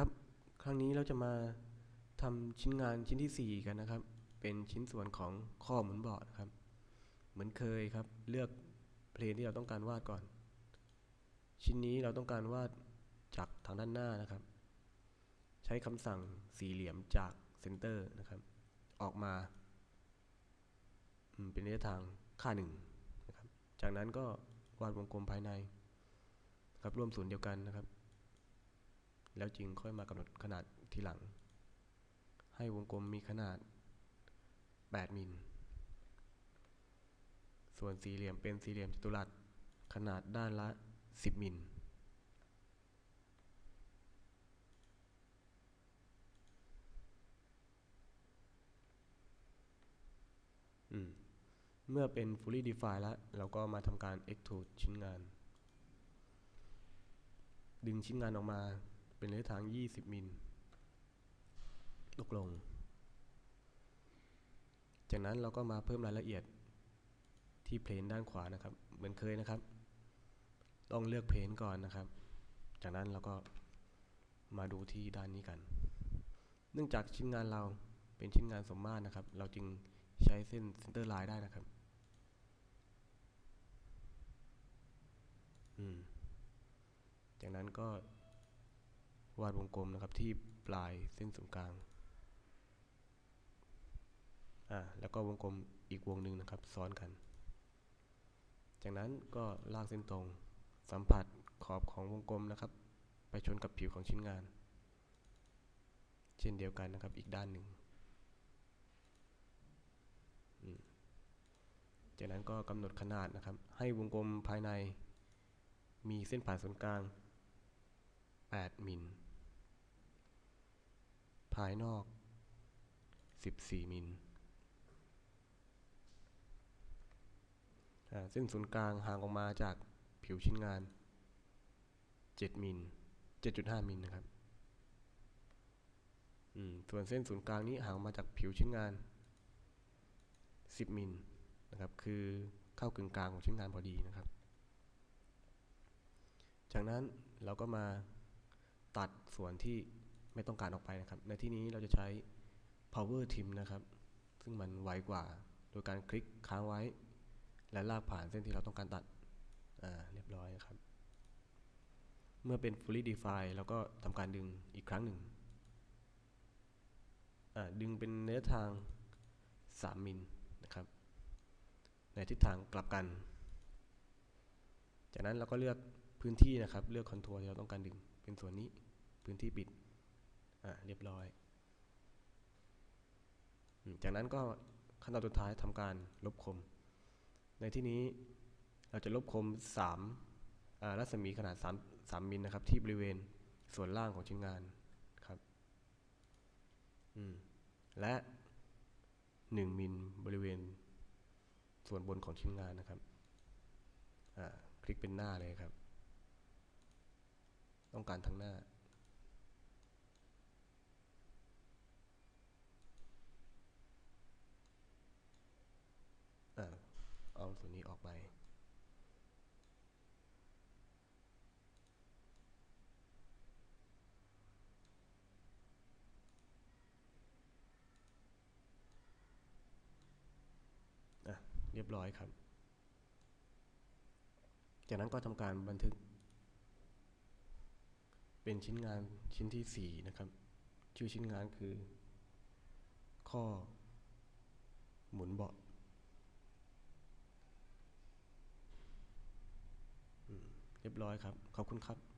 ครับ ครั้งนี้เราจะมาทำชิ้นงานชิ้นที่ 4 กันนะครับ เป็นชิ้นส่วนของข้อหมุนบาะนะครับ เหมือนเคยครับ เลือกเพลนที่เราต้องการวาดก่อน ชิ้นนี้เราต้องการวาดจากทางด้านหน้านะครับ ใช้คำสั่งสี่เหลี่ยมจากเซนเตอร์นะครับ ออกมา เป็นระยะทางค่าหนึ่งนะครับ จากนั้นก็วาดวงกลมภายในครับร่วมศูนย์เดียวกันนะครับ แล้วจึงค่อยมากำหนดขนาดทีหลัง ให้วงกลมมีขนาด 8 มิล ส่วนสี่เหลี่ยมเป็นสี่เหลี่ยมจัตุรัสขนาดด้านละ 10 มิลเมื่อเป็น fully defined แล้ว เราก็มาทำการ extrude ชิ้นงาน ดึงชิ้นงานออกมา เป็นระยะทาง 20 มิลลกลง จากนั้นเราก็มาเพิ่มรายละเอียดที่เพลนด้านขวานะครับ เหมือนเคยนะครับ ต้องเลือกเพลนก่อนนะครับ จากนั้นเราก็มาดูที่ด้านนี้กัน เนื่องจากชิ้นงานเราเป็นชิ้นงานสมมาตรนะครับ เราจึงใช้เส้นเซนเตอร์ไลน์ได้นะครับ จากนั้นก็ วาดวงกลมนะครับที่ปลายเส้นศูนย์กลางอ่าแล้วก็วงกลมอีกวงหนึ่งนะครับซ้อนกัน จากนั้นก็ลากเส้นตรง สัมผัสขอบของวงกลมนะครับ ไปชนกับผิวของชิ้นงาน เช่นเดียวกันนะครับอีกด้านหนึ่งจากนั้นก็กำหนดขนาดนะครับ ให้วงกลมภายใน มีเส้นผ่านศูนย์กลาง 8 มิล ภายนอก 14 มิล เส้นศูนย์กลางห่างออกมาจากผิวชิ้นงาน 7 มิล 7.5 มิลนะครับส่วนเส้นศูนย์กลางนี้ห่างมาจากผิวชิ้นงาน 10 มิลนะครับ คือเข้ากึ่งกลางของชิ้นงานพอดีนะครับ จากนั้นเราก็มา ตัดส่วนที่ไม่ต้องการออกไปนะครับ ในที่นี้เราจะใช้ power trim นะครับ ซึ่งมันไวกว่า โดยการคลิกค้างไว้ และลากผ่านเส้นที่เราต้องการตัด อ่า เรียบร้อยนะครับ เมื่อเป็น fully defined เราก็ทำการดึงอีกครั้งหนึ่ง อ่า ดึงเป็นระยะทาง 3 มิลนะครับ ในทิศทางกลับกัน จากนั้นเราก็เลือกพื้นที่นะครับ เลือกคอนทัวร์ที่เราต้องการดึง เป็นส่วนนี้พื้นที่ปิด อ่าเรียบร้อย จากนั้นก็ขั้นตอนสุดท้ายทำการลบคม ในที่นี้เราจะลบคม3รัศมีขนาด 3 3มิลนะครับ ที่บริเวณส่วนล่างของชิ้นงานครับและ 1มิลบริเวณส่วนบนของชิ้นงานนะครับ คลิกเป็นหน้าเลยครับ ต้องการทั้งหน้า เอาส่วนนี้ออกไป เรียบร้อยครับ จากนั้นก็ทำการบันทึก เป็นชิ้นงานชิ้นที่ 4 นะครับ ชื่อชิ้นงานคือ ข้อ หมุนเบาะเรียบร้อยครับ ขอบคุณครับ